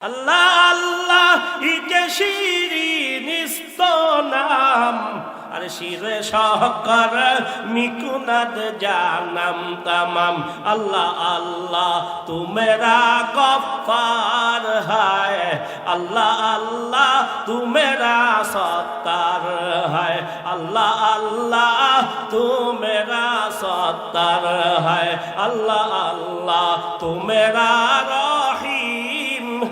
আল্লাহ আল্লাহ, ইকে শিরিন নাম। আর শিরে সহকর মিকুনাদ জানাম তামাম। আল্লাহ আল্লাহ, তুমেরা গফার হায়। আল্লাহ আল্লাহ, তুমেরা সত্তার হায়। আল্লাহ আল্লাহ, তুমেরা সত্তার হায়। আল্লাহ আল্লাহ, তুমেরা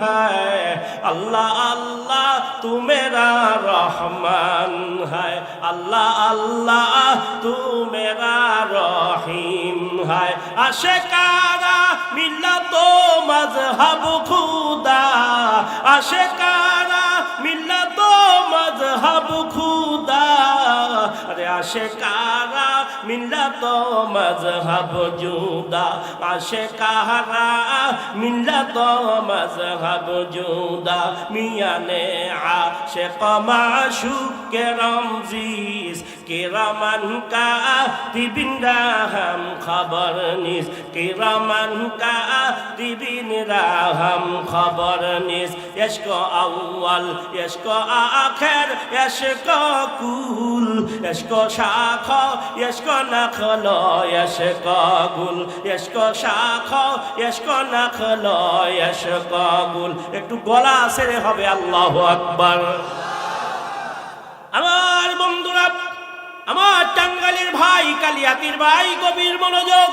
है अल्लाह अल्लाह तू मेरा रहमान है अल्लाह अल्लाह तू मेरा रहीम है अशकारा मिला तो मजहब खुदा अशकारा मिला तो मजहब खुदा আসে কারা মিল্লাত মজহব জুদা। আসে কারা মিল্লাত মজহব জুদা। মিয়ানে আসে কমাশু কে রমজিস কিরামান কাতিবিনরা হাম খবর নিস। কিরামান কাতিবিনরা হাম খবর নিস। এসক আউয়াল এসক আখের এসক কুল এসক শাখ এসক নাখল এসক গুল। এসক শাখ এসক নাখল এসক গুল। একটু গলা সেরে হবে, আল্লাহ আকবার। আমার বন্ধুরা আমার টাঙ্গালির ভাই কালিয়াতির ভাই গভীর মনোযোগ।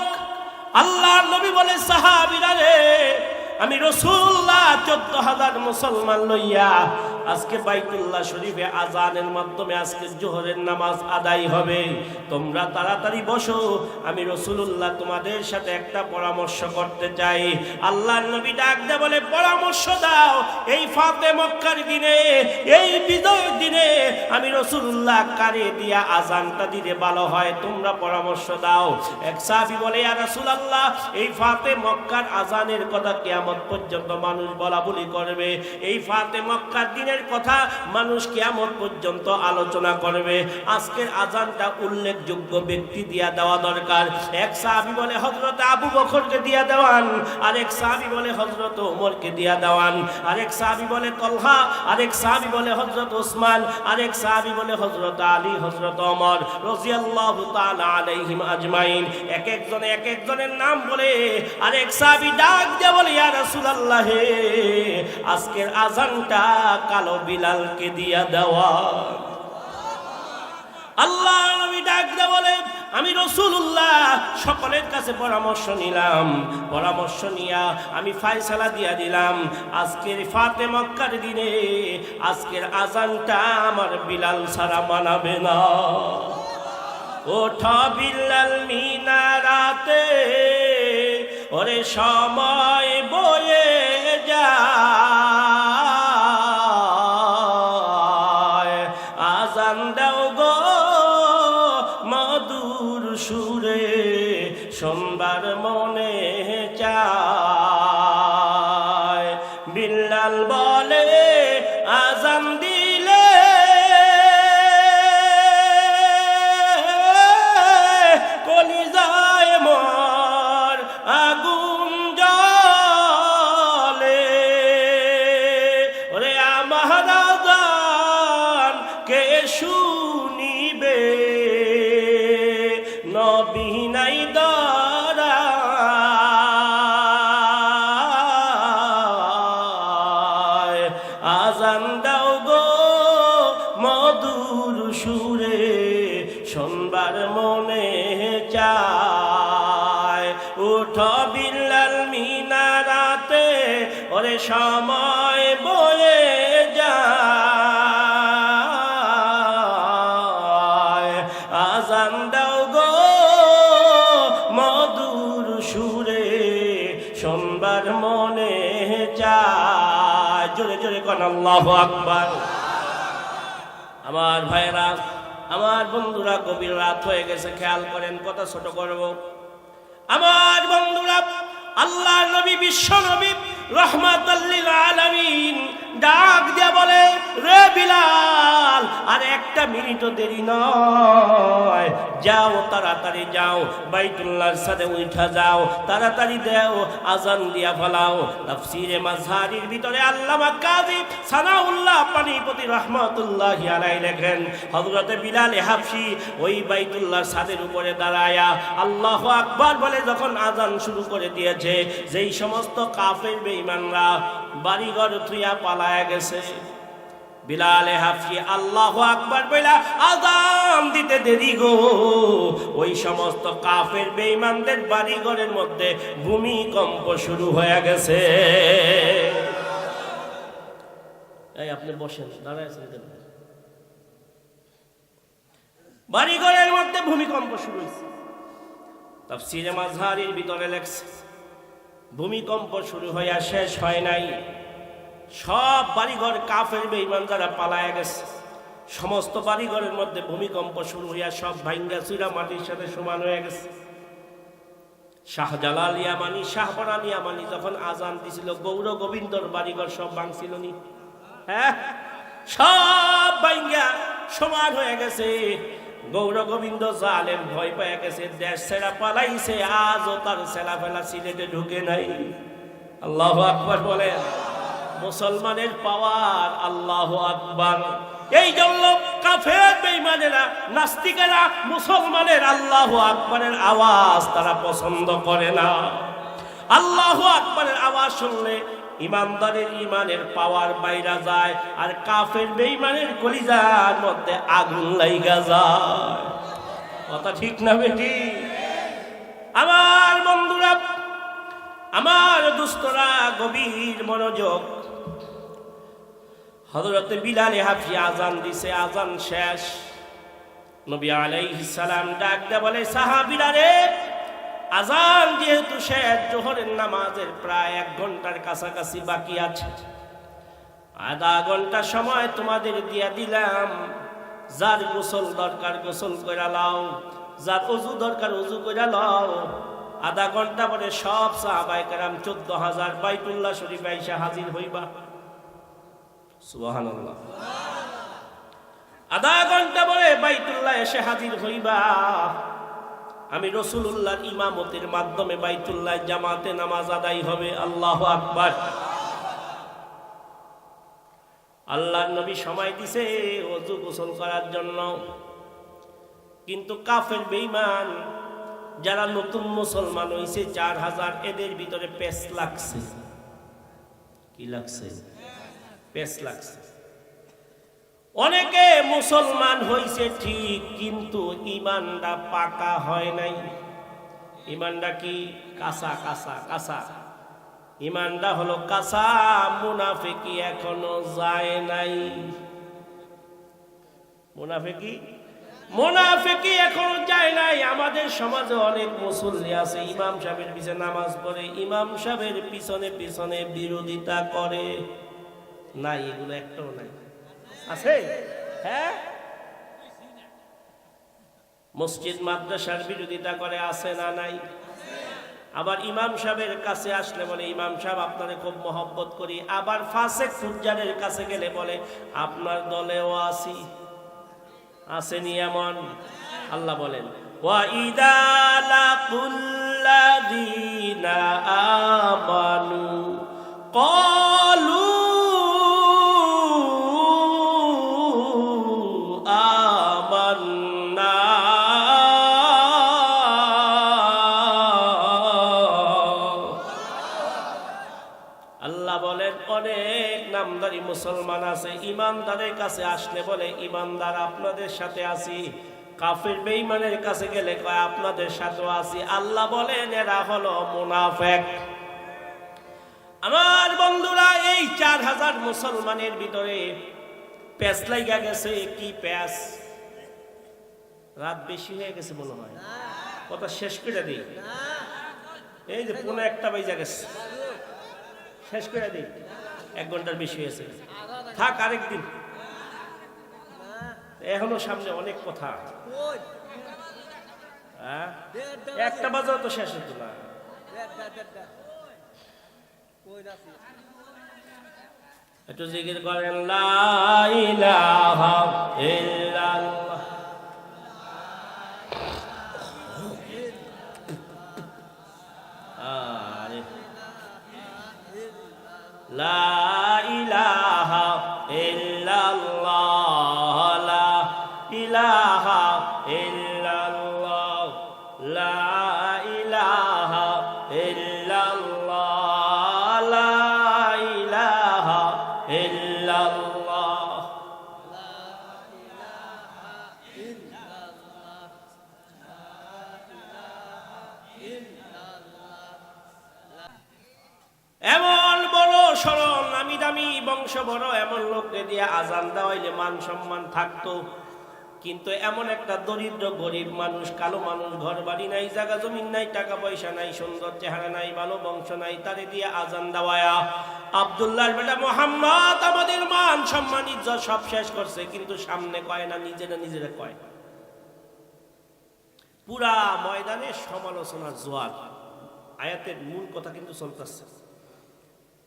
আল্লাহ নবী বলে সাহাবিরা রে আমি রসুল্লাহ চোদ্দ হাজার মুসলমান লইয়া আজকে বাইতুল্লাহ শরীফে আজানের মাধ্যমে আজকে জোহরের নামাজ আদায় হবে। তোমরা তাড়াতাড়ি বসো, আমি রসুল্লাহ তোমাদের সাথে একটা পরামর্শ করতে চাই। আল্লাহ নবী ডাক দে বলে, পরামর্শ দাও, এই ফাতে মক্কার দিনে, এই বিজয়ের দিনে আমি রসুল্লাহ কারে দিয়া আজানটা দিলে ভালো হয়, তোমরা পরামর্শ দাও। এক সাহাবি বলে আর রসুলাল্লাহ, এই ফাতে মক্কার আজানের কথা কিয়ামত পর্যন্ত মানুষ বলা বলি করবে। এই ফাতে মক্কার দিনের কথা মানুষ কিয়ামত পর্যন্ত আলোচনা করবে। আজকের আজানটা উল্লেখযোগ্য ব্যক্তি দিয়া দেওয়া দরকার। এক সাহাবি বলে হজরত আবু বকরকে দিয়া দেওয়ান। আরেক সাহাবি বলে হজরত ওমরকে দিয়া দেওয়ান। আরেক সাহাবি বলে তলহা আরেক সাহাবি বলে হজরত ওসমান। আরেক সাহাবি বলে হজরত আলী হজরত ওমর। রাদিয়াল্লাহু তাআলা আলাইহিম আজমাইন। এক একজনে এক একজনের নাম বলে, আরেক সাহাবি ডাক দিয়ে বলে, ইয়া রাসূলুল্লাহ, আজকের আজানটা কালো বিলালকে দিয়া দেওয়া। আল্লাহ নবী ডাক বলে, আমি রসুল্লাহ সকলের কাছে পরামর্শ নিলাম। পরামর্শ নিয়া আমি ফায়সালা দিয়া দিলাম। আজকের ফাতে মক্কার দিনে আজকের আজানটা আমার বিলাল সারা মানাবে না। ওঠা বিল্লাল মিনারাতে। ওরে সময় বয়ে যায়। কে আল্লাহু আকবার। আমার ভাইরা, আমার বন্ধুরা গভীর রাত হয়ে গেছে, খেয়াল করেন কত ছোট করব। আমার বন্ধুরা আল্লাহ নবী, বিশ্ব নবী তাড়াতাড়ি দেও, আজান দিয়া ফলাও। তাফসিরে মাঝহারির ভিতরে আল্লামা কাজী সানাউল্লাহ পানিপতি লেখেন বিলাল হাফসি ওই বাইতুল্লাহর ছাদের উপরে দাঁড়ায়া আল্লাহ আকবার বলে যখন আজান শুরু করে দিয়েছে, যেই সমস্ত কাফের বেঈমানরা বাড়িঘর থুইয়া পালায়া গেছে। বিলালে হাফি আল্লাহ আকবার বইলা, আজান দিতে দেরি গো। ওই সমস্ত কাফের বেঈমানদের বাড়িঘরের মধ্যে ভূমিকম্প শুরু হয়ে গেছে। এই আপনি বসেন, দাঁড়ায় কেন? বাড়িঘরের মধ্যে ভূমিকম্প শুরু হয়েছে তাফসিরে মাঝহারির ভিতরে লেখছে ভূমিকম্প শুরু হইয়া শেষ হয় নাই। সব বাড়িঘর কাফের বেঈমান যারা পালায় গেছে। সমস্ত বাড়িঘরের মধ্যে ভূমিকম্প শুরু হইয়া সব ভাঙ্গা চুরা মাটির সাথে সমান হয়ে গেছে। শাহজালাল ইয়ামানি, শাহবরান ইয়ামানি যখন আজান দিছিল, গৌর গোবিন্দর বাড়িঘর সব ভাঙছিল নি। হ্যাঁ? সব ভাঙ্গা সমান হয়ে গেছে। গৌর গোবিন্দ জালেম ভয় পেয়ে গেছে, দেশ ছেড়া পালাইছে, আজও তার ছেলা ফেলা সিলেটে ঢুকে নাই। আল্লাহ আকবর বলে, মুসলমানের পাওয়ার আল্লাহ আকবার। এই জন্য কাফের বেইমানেরা নাস্তিকেরা, মুসলমানের আল্লাহ আকবরের আওয়াজ তারা পছন্দ করে না। আল্লাহ আকবরের আওয়াজ শুনলে ইমানদারের ইমানের পাওয়ার বাইরা যায়, আর কাফের বেঈমানের কলিজার মধ্যে আগুন লাইগা যায়। কথা ঠিক না বেটি? আমার বন্ধুরা, আমার দুস্তরা গভীর মনোযোগ। হজরত বিলালে হাফি আজান দিছে আজান শেষ। নবী আলাইহিস সালাম ডাক দে বলে, সাহাবীরা রে আজান যেহেতু শেষ, জোহরের নামাজের প্রায় এক ঘণ্টার কাছাকাছি বাকি আছে। আধা ঘণ্টা সময় তোমাদের দিয়া দিলাম। যার গোসল দরকার, গোসল করে লাও। যার অজু দরকার, অজু করে লাও। আধা ঘণ্টা পরে সব সাহাবাই কেরাম চোদ্দ হাজার বাইতুল্লাহ শরীফ আইসা হাজির হইবা। সুবাহান আধা ঘণ্টা পরে বাইতুল্লাহ এসে হাজির হইবা। আমি রসুল্লাহর ইমামতের মাধ্যমে বাইতুল্লাহ জামাতে নামাজ আদায় হবে, আল্লাহ আকবার। আল্লাহর নবী সময় দিছে অজু গোসল করার জন্য। কিন্তু কাফের বেঈমান, যারা নতুন মুসলমান হইছে, চার হাজার এদের ভিতরে পেস লাগছে। কি লাগছে? পেস লাগছে। অনেকে মুসলমান হইছে ঠিক, কিন্তু ইমানটা পাকা হয় নাই। ইমানটা কি? কাঁচা কাঁচা কাঁচা। ইমানটা হলো কাঁচা মুনাফেকি এখনও যায় নাই। মুনাফেকি মোনাফেকি এখনও যায় নাই। আমাদের সমাজে অনেক মুসল্লি আছে, ইমাম সাহেবের পিছনে নামাজ পড়ে, ইমাম সাহেবের পিছনে পিছনে বিরোধিতা করে। নাই, এগুলো একটাও নাই। আছে? হ্যাঁ? মসজিদ মাদ্রাসার বিরোধিতা করে আছে না নাই? আবার ইমাম সাহেবের কাছে আসলে বলে, ইমাম সাহেব, আপনারে খুব মহব্বত করি। আবার ফাসেক ফুজারের কাছে গেলে বলে, আপনার দলেও আসি আসেনি এমন? আল্লাহ বলেন ওয়াইদালা আমানু, ক আছে ইমানদারের কাছে আসলে বলে, ইমানদার, আপনাদের সাথে আছি। কাফের বেঈমানের কাছে গেলে কয়, আপনাদের সাথেও আছি। আল্লাহ বলেন, এরা হলো মুনাফেক। আমার বন্ধুরা, এই চার হাজার মুসলমানের ভিতরে প্যাঁচ লাইগা গেছে, কি প্যাঁচ? রাত বেশি হয়ে গেছে মনে হয়। কথা শেষ করে দিই। এই যে পুনে একটা বাইজা গেছে। শেষ করে দিই। এক ঘণ্টার বেশি হয়েছে। থাক আরেকদিন। এখনও সামনে অনেক কথা। হ্যাঁ? একটা বাজার তো শেষ হতো না। একটু জিকির করেন লা এই মান সম্মান থাকতো। কিন্তু এমন একটা দরিদ্র, গরিব মানুষ, কালো মানুষ ঘর বাড়ি নাই, জায়গা জমিন নাই, টাকা পয়সা নাই, সুন্দর চেহারা নাই, ভালো বংশ নাই, তারে দিয়ে আজান দেওয়ায়া। আবদুল্লাহ বেটা মোহাম্মদ, আমাদের মান সম্মান, ইজ্জত সব শেষ করছে, কিন্তু সামনে কয় না, নিজেরা নিজেরা কয় পুরা ময়দানে সমালোচনার জোয়ার। আয়াতের মূল কথা কিন্তু চলতেছে।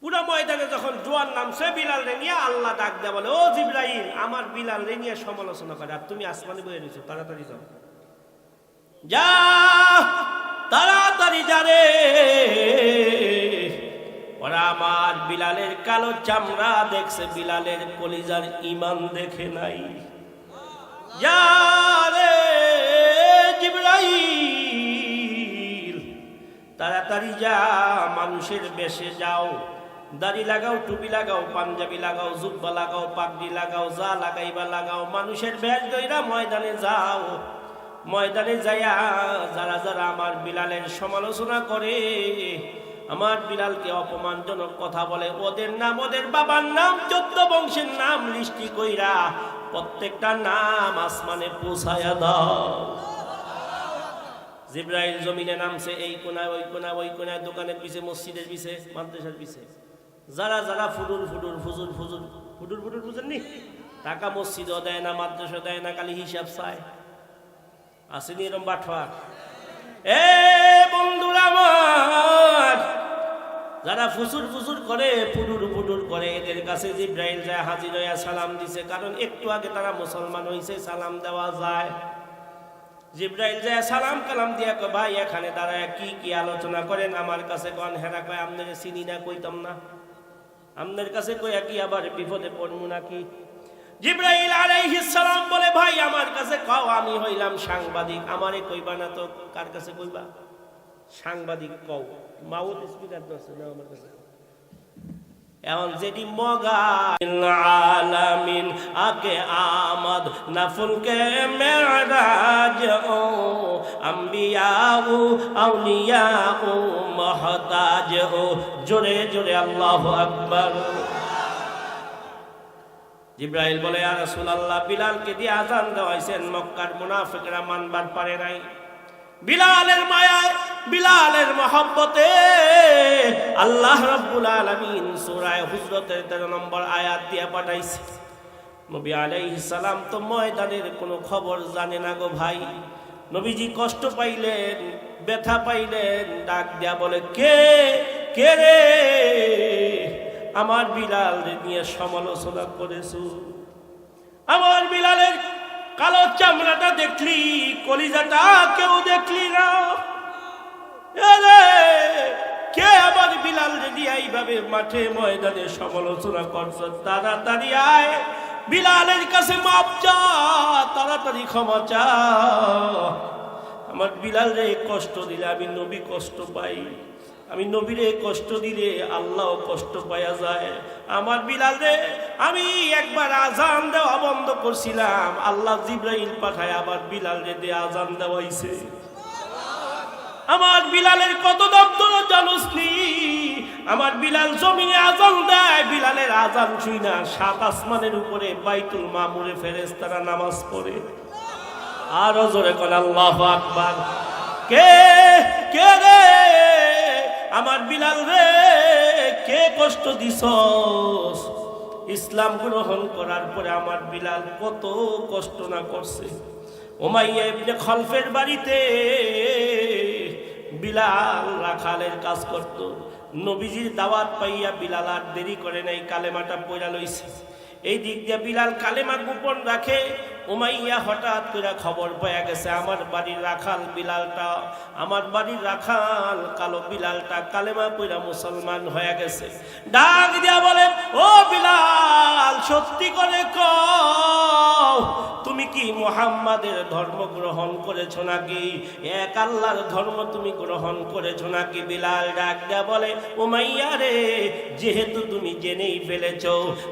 পুরা ময়দানে যখন জোয়ার নামছে, বিলাল রে নিয়ে আল্লাহ ডাক দেয় বলে, ও জিব্রাহিম আমার বিলাল রে নিয়ে সমালোচনা করে, আর তুমি আসমানে বয়ে রয়েছো, তাড়াতাড়ি যাও। যা, তাড়াতাড়ি যা রে। ওরা আমার বিলালের কালো চামড়া দেখছে, বিলালের কলিজার ইমান দেখে নাই। যা রে, জিব্রাইল, তাড়াতাড়ি যা, মানুষের বেশে যাও। দাড়ি লাগাও, টুপি লাগাও, পাঞ্জাবি লাগাও, জুব্বা লাগাও, পাগড়ি লাগাও, যা লাগাইবা লাগাও, মানুষের বেশ দইরা ময়দানে যাও। ময়দানে যাইয়া যারা যারা আমার বিলালের সমালোচনা করে, আমার বিলালকে অপমানজনক কথা বলে, ওদের নাম, ওদের বাবার নাম, চোদ্দ বংশের নাম লিস্টি কইরা প্রত্যেকটা নাম আসমানে পৌঁছায়া দাও। জিব্রাইল জমিনে নামছে, এই কোনায়, ওই কোনায় ওই কোনায়, দোকানের পিছে, মসজিদের পিছে, মাদ্রাসার পিছে। যারা যারা ফুডুর ফুডুর ফুজুর ফুজুর ফুডুর ফুডুর বুঝেননি টাকা মসজিদও দেয় না মাদ্রাসা দেয় না, খালি হিসাব চায়। আসেনি এরম বাঠা এ বন্ধুরা আমার, যারা ফুসুর ফুসুর করে ফুডুর ফুডুর করে, এদের কাছে জিব্রাইল যায়, হাজির হইয়া সালাম দিছে। কারণ একটু আগে তারা মুসলমান হইছে, সালাম দেওয়া যায়। জিব্রাইল যায়, সালাম কালাম দিয়া কয়, ভাই, এখানে দাঁড়ায় কি কি আলোচনা করেন? আমার কাছে কন, হেরা কয় আপনাকে চিনি না, কইতাম না। আপনার কাছে কই কি আবার বিপদে পড়মু নাকি? জিব্রাইল আলাইহিস সালাম বলে, ভাই, আমার কাছে কও আমি হইলাম সাংবাদিক। আমারে কইবা না তো, কার কাছে কইবা? সাংবাদিক কও, মাউথ স্পিকার তো আছে না আমার কাছে? এমন যেটি মগা আলামিন, আগে আমদ নফল কে মেরাজ ও আম্বিয়াউ, আউলিয়াউ, মহতাজ ও, জোরে জোরে আল্লাহ আকবার। জিব্রাইল বলে আর রাসূলুল্লাহ, বিলালকে দিয়ে আজান দেওয়াইছেন মক্কার মুনাফিকরা মানবার পারে নাই। বিলালের মায়ায়, বিলালের মহব্বতে আল্লাহ রাব্বুল আলামিন সূরা হুজরাতের 13 নম্বর আয়াত দিয়ে পাঠাইছে। নবী আলাইহিস সালাম তো ময়দানের কোনো খবর জানে না গো ভাই। নবীজি কষ্ট পাইলেন, ব্যথা পাইলেন, ডাক দিয়া বলে, কে? কে রে? আমার বিলাল নিয়ে সমালোচনা করেছ। আমার বিলালের কালো চামড়াটা দেখলি, কলিজাটা কেউ দেখলি না। কে আমার বিলাল যদি এইভাবে মাঠে ময়দানে সমালোচনা করছ? তাড়াতাড়ি আয়, বিলালের কাছে মাপ চা, তাড়াতাড়ি ক্ষমা চা। আমার বিলাল রে, কষ্ট দিলে আমি নবী কষ্ট পাই। আমি নবীরে কষ্ট দিলে আল্লাহ কষ্ট পাওয়া যায়। আমার বিলাল রে, আমি একবার আজান দেওয়া বন্ধ করছিলাম। আল্লাহ জিব্রাইল পাঠায়, আবার বিলাল রে দিয়ে আজান দেওয়াইছে। আমার বিলালের কত দপ্তর জানোস নি আমার বিলাল জমিনে আজান দেয়, বিলালের আজান শুই না। সাত আসমানের উপরে বাইতুল মামুরে ফেরেস্তারা নামাজ পড়ে। আরও জোরে করে আল্লাহ আকবার। কে কে রে? আমার বিলাল রে, কে কষ্ট দিস ইসলাম গ্রহণ করার পরে আমার বিলাল কত কষ্ট না করছে। ওমাইয়া খলফের বাড়িতে বিলাল রাখালের কাজ করত। নবীজির দাওয়াত পাইয়া বিলাল আর দেরি করে নাই, কালেমাটা পয়লা লইছে। এই দিক দিয়ে বিলাল কালেমা গোপন রাখে উমাইয়া হঠাৎ করে খবর পাওয়া গেছে, আমার বাড়ির রাখাল বিলালটা, আমার বাড়ির রাখাল কালো বিলালটা কালেমা পইরা মুসলমান হয়ে গেছে। ডাক দিয়া বলে, ও বিলাল, সত্যি করে ক তুমি কি মোহাম্মদের ধর্ম গ্রহণ করেছ নাকি? এক আল্লাহর ধর্ম তুমি গ্রহণ করেছ নাকি? বিলাল ডাক দেয়া বলে, উমাইয়া রে, যেহেতু তুমি জেনেই ফেলেছ,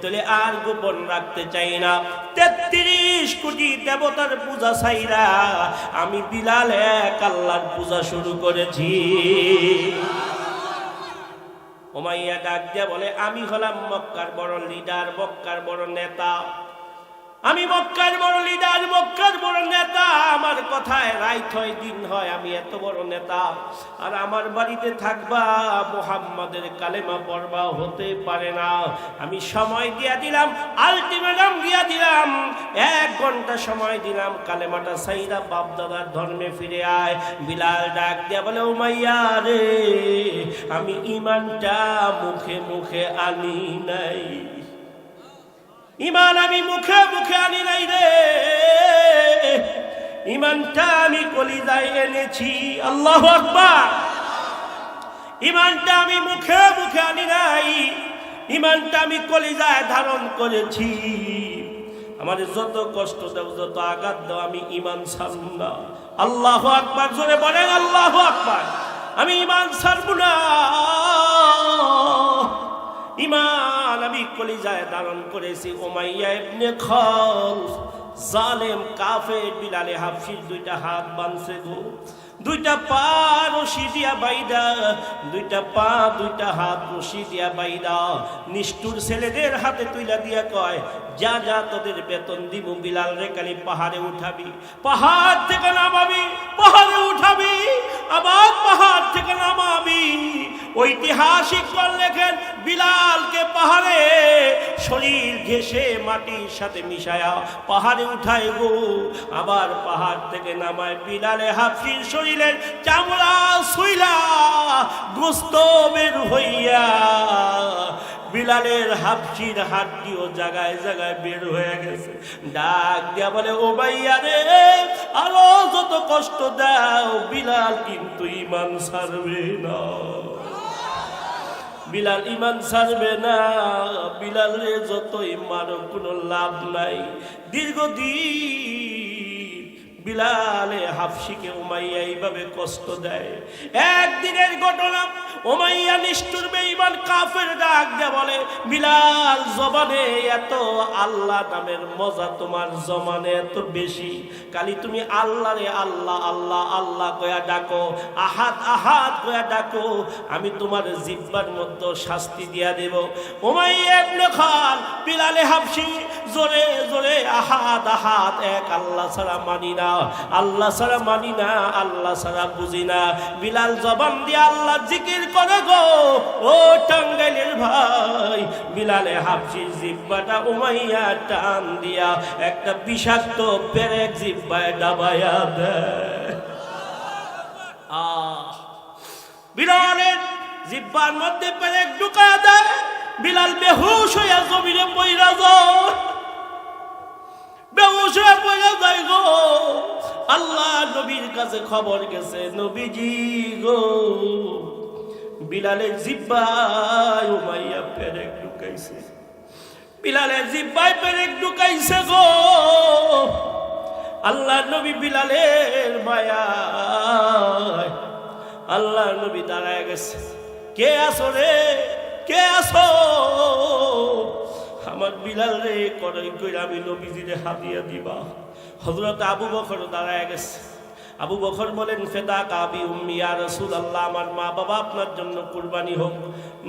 তাহলে আর গোপন রাখতে চাই না। তেত্রিশ কোটি দেবতার পূজা সাইরা আমি বিলাল এক আল্লাহর পূজা শুরু করেছি। ওমাইয়া ডাক দিয়া বলে, আমি হলাম মক্কার বড় লিডার মক্কার বড় নেতা। আমি মক্কার বড় লিডার, মক্কার বড় নেতা। আমার কথায় রাইত হয়, দিন হয়, আমি এত বড় নেতা। আর আমার বাড়িতে থাকবা, মোহাম্মদের কালেমা পড়বা হতে পারে না। আমি সময় দিয়া দিলাম আলটিমেটাম দিয়া দিলাম। এক ঘণ্টা সময় দিলাম, কালেমাটা সাইরা বাপ দাদার ধর্মে ফিরে আয়। বিলাল ডাক দিয়া বলে উমাইয়া রে, আমি ইমানটা মুখে মুখে আনি নাই। ইমান আমি মুখে মুখে আনি নাই রে। ইমানটা আমি কলিজায় এনেছি। আল্লাহ আকবার। ইমানটা আমি মুখে মুখে আনি নাই। ইমানটা আমি কলিজায় ধারণ করেছি। আমার যত কষ্ট দাও, যত আঘাত দাও, আমি ইমান ছাড়ব না। আল্লাহ আকবার, জোরে বলেন আল্লাহ আকবার। আমি ইমান ছাড়ব না। ইমান আমি কলিজায় ধারণ করেছি। ওমাইয়া ইবনে জালেম, কাফের, বিলালে হাফসির দুইটা হাত বানছে গো। দুইটা পা রশি দিয়া বাইদা, দুইটা পা, দুইটা হাত রশি দিয়া বাইদা। নিষ্ঠুর ছেলেদের হাতে তুইলা দিয়া কয়, যা যা, তোদের বেতন দিব, বিলাল রে কালি পাহাড়ে উঠাবি। পাহাড় থেকে নামাবি, পাহাড়ে উঠাবি আবার পাহাড় থেকে নামাবি। ঐতিহাসিক লেখেন বিলালকে পাহাড়ে। শরীর ঘেসে মাটির সাথে মিশায়া পাহাড়ে উঠায় গো। আবার পাহাড় থেকে নামায় বিলালে হাফির শরীরের চামড়া শুইলা গোস্ত বের হইয়া বিলালের হাফসির হাড্ডিও জায়গায় জায়গায় বের হয়ে গেছে। ডাক দিয়া বলে, ও ভাইয়া রে আরও যত কষ্ট দাও, বিলাল কিন্তু ইমান ছাড়বে না। বিলাল ইমান ছাড়বে না। বিলাল রে, যতই মারো কোনো লাভ নাই। দীর্ঘদিন বিলালে হাফসিকে উমাইয়া এইভাবে কষ্ট দেয়। একদিনের ঘটনা ওমাইয়া নিষ্ঠুর, বেঈমান, কাফের ডাক দিয়ে বলে, বিলাল, জবানে এত আল্লাহ নামের মজা তোমার জমানে এত বেশি। কালি তুমি আল্লাহ রে আল্লাহ আল্লাহ আল্লাহ কয়া ডাকো আহাত আহাত কয়া ডাকো, আমি তোমার জিব্বার মধ্যে শাস্তি দিয়া দেব। ওমাইয়া ইবনে খান বিলালে হাফসি জোরে জোরে আহাত আহাত, এক আল্লাহ ছাড়া মানি না। আল্লাহ ছাড়া মানি না, আল্লাহ ছাড়া বুঝি না। বিলাল জবান দিয়ে আল্লাহ জিকির করে গো। ও টাঙ্গাইলের ভাই, বিলালে হাফসি জিব্বাটা উমাইয়া টান দিয়া একটা বিষাক্ত পেরেক জিব্বায় ডাবায়া দেয়। আহ, বিলালের জিব্বার মধ্যে পেরেক ঢুকা দেয়। বিলাল বেহুশ হইয়া জমিনে পইরা যায় বেহুশ হয়ে পইরা যায় গো। আল্লাহ নবীর কাছে খবর গেছে, নবীজি গো। বিলালের জিব্বায় উমাইয়া পেরেক ঢুকাইছে। বিলালের জিব্বায় পেরেক ঢুকাইছে গো। আল্লাহ নবী বিলালের মায়া আল্লাহ নবী দাঁড়ায় গেছে। কে আসো রে? কে আসো আমার বিলাল রে করই কইরা আমি নবীজিরে হাতিয়া দিবা। হজরত আবু বকর দাঁড়ায় গেছে। আবু বখর বলেন, ফেদা কাবি উম্মি আর রসুল আল্লাহ আমার মা বাবা আপনার জন্য কুরবানি হোক।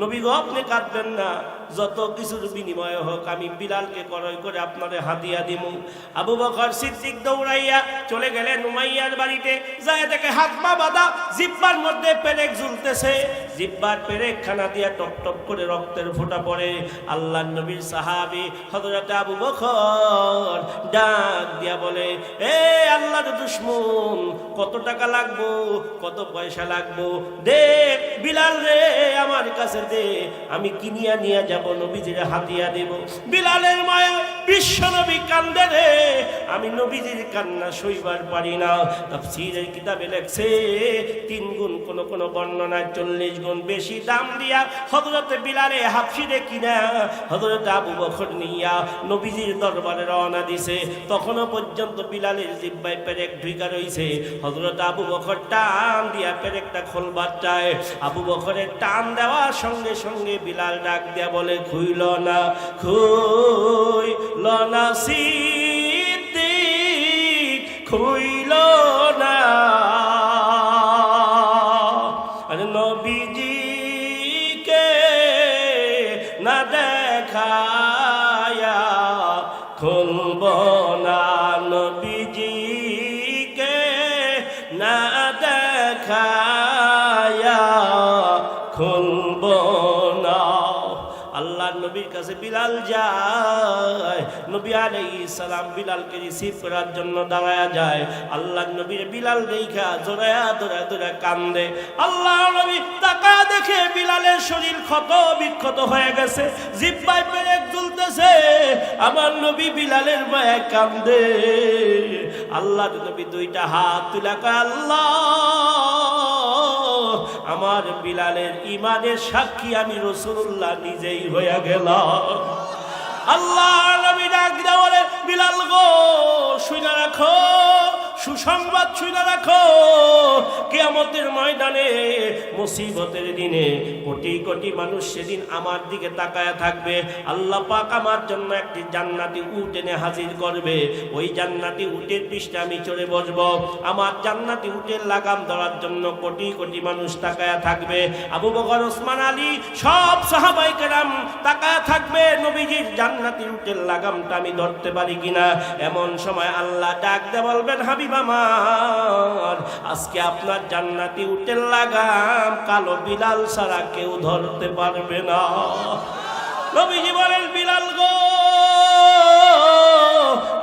নবী গো, আপনি কাঁদবেন না। যত কিছুর বিনিময় হোক, আমি বিলালকে করই করে আপনারে হাতিয়া দিব আবু বখর সিদ্দিক দৌড়াইয়া চলে গেলেন উমাইয়ার বাড়িতে। যায় দেখে হাত বাঁধা, জিব্বার মধ্যে পেরেক ঝুলতেছে। জিব্বার পেরেক খানা দিয়া টপ টপ করে রক্তের ফোঁটা পড়ে। আল্লাহ নবীর সাহাবি হজরত আবু বখর ডাক দিয়া বলে, এ আল্লাহর দুশ্মন কত টাকা লাগবো, কত পয়সা লাগবো। দে বিলাল রে, আমার কাছে দে, আমি কিনিয়া নিয়ে যাব, নবীজির হাতিয়া দেব। বিলালের মায়া বিশ্ব নবী কান্দে রে, আমি নবীজির কান্না সই কইবার পারি না। তাফসীরের কিতাবে লেখছে, তিন গুণ কোন কোন বর্ণনায় চল্লিশ গুণ বেশি দাম দিয়া হযরত বিলালে হাফসিরে কিনা হযরত আবু বকর নিয়া নবীজির দরবারে রওনা দিছে। তখনও পর্যন্ত বিলালের জিব্বায় পেরেক ঢুইকা রইছে। হযরত আবু বকর টান দিয়া পেরেকটা খোলবার চায় আবু বকরের টান দেওয়ার সঙ্গে সঙ্গে বিলাল ডাক দিয়া বলে, খুইল না খুই লনা খুইল না। আর বিলাল যায়, নবী আলাইহিস সালাম বিলালকে রিসিভ করার জন্য দাঁড়ায়া যায়। আল্লাহ নবীর বিলাল দেখা জোড়ায়া দৌড়া দৌড়া কান্দে। আল্লাহ নবী তাকা দেখে বিলালের শরীর ক্ষত বিক্ষত হয়ে গেছে, জিব্বায় পেরেক ঝুলতেছে আমার নবী বিলালের মায়া কান্দে। আল্লাহ নবী দুইটা হাত তুলা আল্লাহ! আমার বিলালের ইমানের সাক্ষী আমি রসুল্লাহ নিজেই হইয়া গেলাম। আল্লাহ বিলাল গো সুসংবাদ শুনে রাখো, কেয়ামতের ময়দানে, মুসিবতের দিনে কোটি কোটি মানুষ সেদিন আমার দিকে তাকায়া থাকবে। আল্লাহ পাক আমার জন্য একটি জান্নাতি উট এনে হাজির করবে। ওই জান্নাতি উটের পৃষ্ঠে আমি চড়ে বসবো। আমার জান্নাতি উটের লাগাম ধরার জন্য কোটি কোটি মানুষ তাকায়া থাকবে। আবু বকর, ওসমান, আলী সব সাহাবাই কেরাম তাকায়া থাকবে। নবীজির জান্নাতি উটের লাগামটা আমি ধরতে পারি কিনা? এমন সময় আল্লাহ ডাক দে বলবেন, হাবিব আমার। আজকে আপনার জান্নাতি উটের লাগাম কালো বিলাল ছাড়া কেউ ধরতে পারবে না। নবীজি বলেন, বিলাল গো,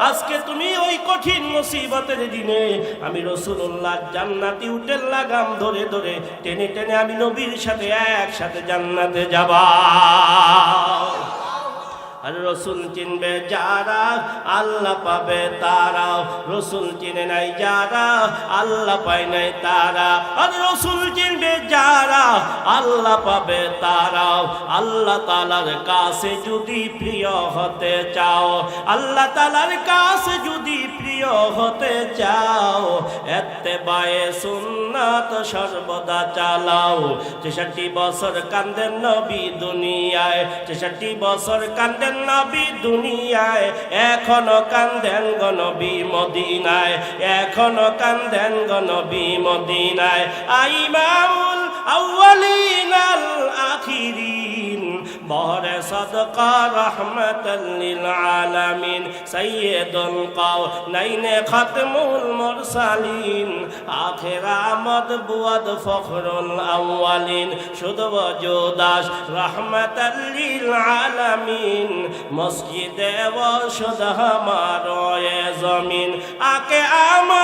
আজকে তুমি ওই কঠিন মুসিবতের দিনে আমি রসুল্লাহ জান্নাতি উটের লাগাম ধরে ধরে টেনে টেনে আমি নবীর সাথে একসাথে জান্নাতে যাবা। রসুল চিনবে যারা, আল্লাহ পাবে তারা। রসুল চিনে নাই যারা, আল্লাহ পায় নাই তারা। আর রসুল চিনবে যারা, আল্লাহ পাবে তারা। আল্লাহ তালার কাছে যদি প্রিয় হতে চাও, আল্লাহ তালার কাছে যদি প্রিয় হতে চাও, এতে বায়ে সুন্নাত সর্বদা চালাও। ছেষট্টি বছর কান্দেন নবী দুনিয়ায়, ছেষট্টি বছর কান্দেন নবী দুনিয়ায় এখনও কান্দেন গনবী মদিনায় এখনও কান্দেন গনবী মদিনায়। আইমাউল আউয়ালিন আল আখিরিন। বহরে সদকা রহমতাল লিল আলামিন, সাইয়্যিদুল কাওনাইনে খাতমুল মুরসালিন। আখির আমদ বুয়াদ ফখরুল আউয়ালিন। শুধু বজুদাস রহমতাল লিল আলামিন। মসজিদে ওষুধ আমার এ জমিন।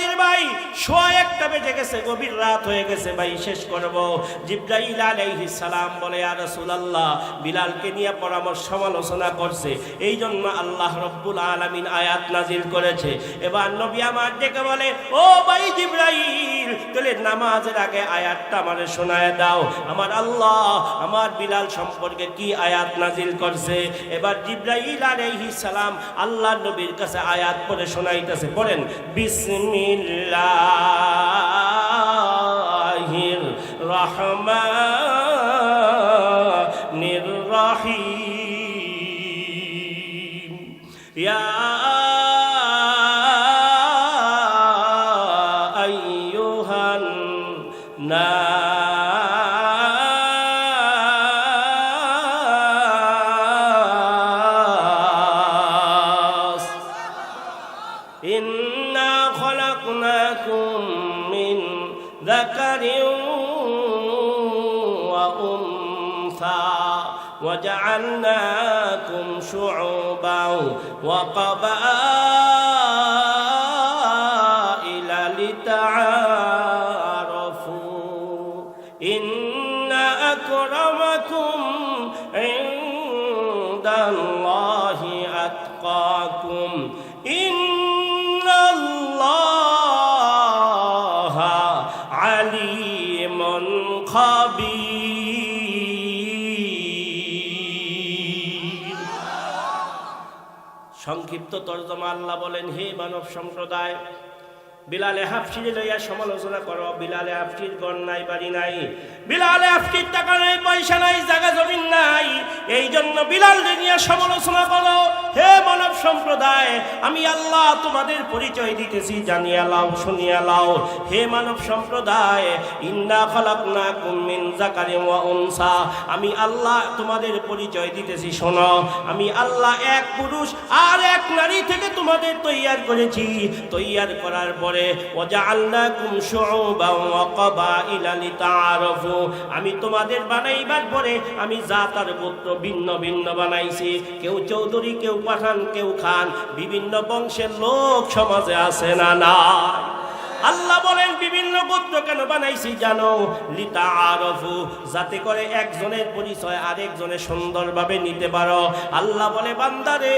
কালী ভাই, সোয়া একটা বেজে গেছে, গভীর রাত হয়ে গেছে ভাই, শেষ করব। জিব্রাইল আলাইহিস সালাম বলে আর রাসূলুল্লাহ, বিলালকে নিয়ে পরামর্শ সমালোচনা করছে। এই জন্য আল্লাহ রব্বুল আলামিন আয়াত নাজিল করেছে। এবার নবী আমার ডেকে বলে, ও ভাই জিব্রাইল, তাহলে নামাজের আগে আয়াতটা আমারে শোনায় দাও। আমার আল্লাহ, আমার বিলাল সম্পর্কে কি আয়াত নাজিল করছে? এবার জিব্রাইল আলাইহিস সালাম আল্লাহ নবীর কাছে আয়াত পড়ে শোনাইতেছে। বলেন পড়েন বিসমিল্লাহির রহমানির সংক্ষিপ্ত তর্জমা আল্লাহ বলেন, হে মানব সম্প্রদায়, বিলালে হাফসির লইয়া সমালোচনা করো, বিলালে হাফসির গণ নাই, বাড়ি নাই, বিলালে হাফসির টাকা নাই, পয়সা নাই, জায়গা জমিন নাই এই জন্য বিলাল নিয়ে সমালোচনা করো। হে মানব সম্প্রদায়, আমি আল্লাহ তোমাদের পরিচয় দিতেছি, জানিয়া লাও শুনিয়া লাও হে মানব সম্প্রদায়, ইন্না খালাকনাকুম মিন যাকারিন ওয়া আমি আল্লাহ তোমাদের পরিচয় দিতেছি, শোনো। আমি আল্লাহ এক পুরুষ আর এক নারী থেকে তোমাদের তৈয়ার করেছি। তৈয়ার করার পরে শুউবান ওয়া ক্বাবাইলা লিতাআরাফু। আমি তোমাদের বানাইবার পরে, আমি জাত আর গোত্র ভিন্ন ভিন্ন বানাইছি। কেউ চৌধুরী, কেউ পাঠান কেউ খান বিভিন্ন বংশের লোক সমাজে আছে না না আল্লাহ বলেন, বিভিন্ন গোত্র কেন বানাইছি জানো? লিতা আরফু যাতে করে একজনের পরিচয় আরেকজনের সুন্দরভাবে নিতে পারো। আল্লাহ বলে বান্দারে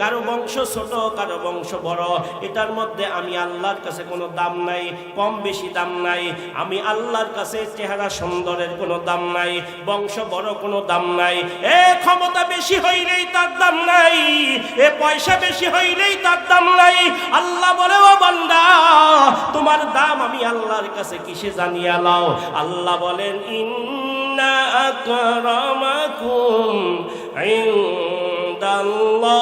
কারও বংশ ছোট, কারও বংশ বড়, এটার মধ্যে আমি আল্লাহর কাছে কোনো দাম নাই, কম বেশি দাম নাই, আমি আল্লাহর কাছে চেহারা সুন্দরের কোনো দাম নাই, বংশ বড় কোনো দাম নাই, এ ক্ষমতা বেশি হইলেই তার দাম নাই, এ পয়সা বেশি হইলেই তার দাম নাই। আল্লাহ বলে, ও বান্দা তোমার দাম আমি আল্লাহর কাছে কিসে জানিয়া লাও আল্লাহ বলেন ইন্না আকরামাকুম ইনদাল্লাহ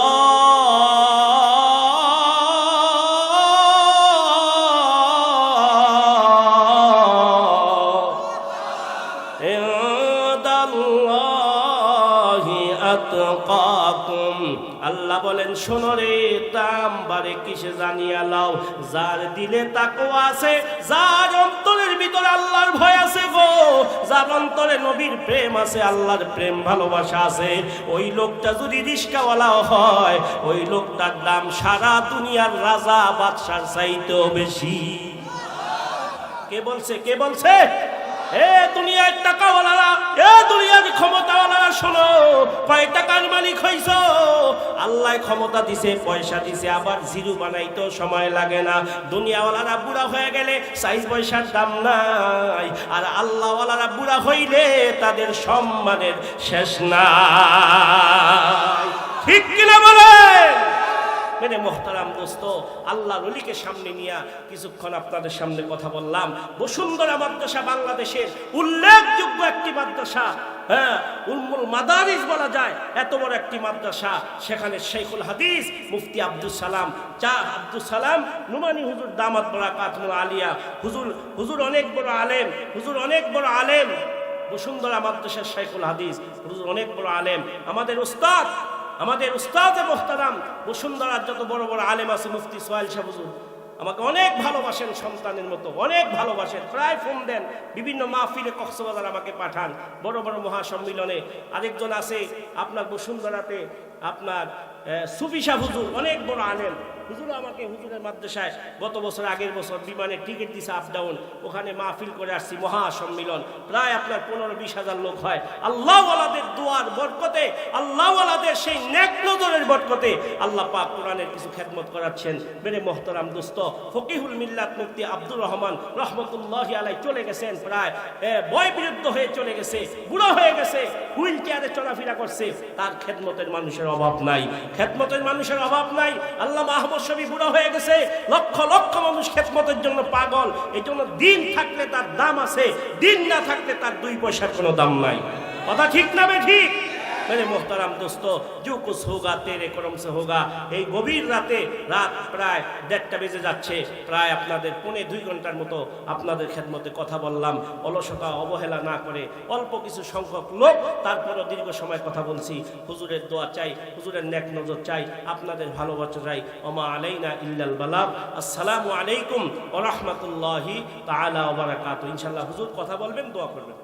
আতকাকুম। আল্লাহ বলেন, শোনো রে দাম কিসে জানিয়া লাও? যার দিলে তাকো আছে, যার অন্তরের ভিতরে আল্লাহর ভয় আছে গো, যার অন্তরে নবীর প্রেম আছে, আল্লাহর প্রেম ভালোবাসা আছে, ওই লোকটা যদি রিস্কাওয়ালাও হয়, ওই লোকটার দাম সারা দুনিয়ার রাজা বাদশার চাইতেও বেশি। কে বলছে কে বলছে? এ দুনিয়ার টাকাওয়ালারা, এ দুনিয়ার ক্ষমতাওয়ালারা, শোনো, কয় টাকার মালিক হইছ? আল্লাহ ক্ষমতা দিছে, পয়সা দিছে, আবার জিরু বানাইতেও সময় লাগে না। দুনিয়াওয়ালারা বুড়া হয়ে গেলে সাইজ পয়সার দাম নাই, আর আল্লাহওয়ালারা বুড়া হইলে তাদের সম্মানের শেষ নাই। ঠিক কিনা বলেন? মেনে মোহতারাম দোস্ত আল্লাহ রলিকে সামনে নিয়ে কিছুক্ষণ আপনাদের সামনে কথা বললাম। বসুন্ধরা মাদ্রাসা বাংলাদেশের উল্লেখযোগ্য একটি মাদ্রাসা। হ্যাঁ উলমুল মাদারিস বলা যায়, এত বড় একটি মাদ্রাসা। সেখানে শেখুল হাদিস, মুফতি আব্দুল সালাম, চা আব্দুল সালাম, নুমানি হুজুর দামাত বড়া কাতমুল আলিয়া। হুজুর হুজুর অনেক বড় আলেম, হুজুর অনেক বড় আলেম। বসুন্ধরা মাদ্রাসার শেখুল হাদিস, হুজুর অনেক বড় আলেম। আমাদের উস্তাদ আমাদের উস্তাদে মোহতারাম বসুন্ধরার যত বড় বড় আলেম আছে, মুফতি সোহেল শাহ আমাকে অনেক ভালোবাসেন সন্তানের মতো, অনেক ভালোবাসেন। প্রায় ফোন দেন, বিভিন্ন মাহফিলে কক্সবাজার আমাকে পাঠান, বড় বড় মহাসম্মিলনে। আরেকজন আছে আপনার বসুন্ধরাতে, আপনার সুফিসা হুজুর, অনেক বড় আলেম। হুজুর আমাকে হুজুরের মাদ্রাসায় গত বছর আগের বছর বিমানে টিকিট দিছে আপ ডাউন ওখানে মাহফিল করে আসছি মহা সম্মিলন প্রায় আপনার পনেরো বিশ হাজার লোক হয়। আল্লাহওয়ালাদের দোয়ার বরকতে, আল্লাহওয়ালাদের সেই নেক নজরের বরকতে আল্লাহ পাক কোরআনের কিছু খেদমত করাচ্ছেন। মেরে মোহতরাম দোস্ত, ফকিহুল মিল্লাত মুফতি আব্দুর রহমান রহমতুল্লাহ আলাই চলে গেছেন প্রায় বয় বিরুদ্ধ হয়ে চলে গেছে, বুড়ো হয়ে গেছে, হুইল চেয়ারে চলাফেরা করছে। তার খেদমতের মানুষের অভাব নাই। খেদমতের মানুষের অভাব নাই। আল্লাহ মাহমুদ শবি বুড়ো হয়ে গেছে। লক্ষ লক্ষ মানুষ খেতমতের জন্য পাগল। এই জন্য দিন থাকলে তার দাম আছে, দিন না থাকলে তার দুই পয়সার কোনো দাম নাই। কথা ঠিক না বে ঠিক? মেরে মোহতারাম দোস্ত যু কুছ হোগা তেরে করম সে হোগা এই গভীর রাতে রাত প্রায় দেড়টা বেজে যাচ্ছে প্রায় আপনাদের পৌনে দুই ঘণ্টার মতো আপনাদের খেদমতে কথা বললাম অলসতা, অবহেলা না করে অল্প কিছু সংখ্যক লোক, তারপরও দীর্ঘ সময় কথা বলছি। হুজুরের দোয়া চাই, হুজুরের ন্যাক নজর চাই, আপনাদের ভালোবাসা চাই। ওমা আলাইনা ইল্লাল বালাব আসসালামু আলাইকুম ওরহমতুল্লাহি তালা ওবরাকাত ইনশাল্লাহ হুজুর কথা বলবেন, দোয়া করবেন।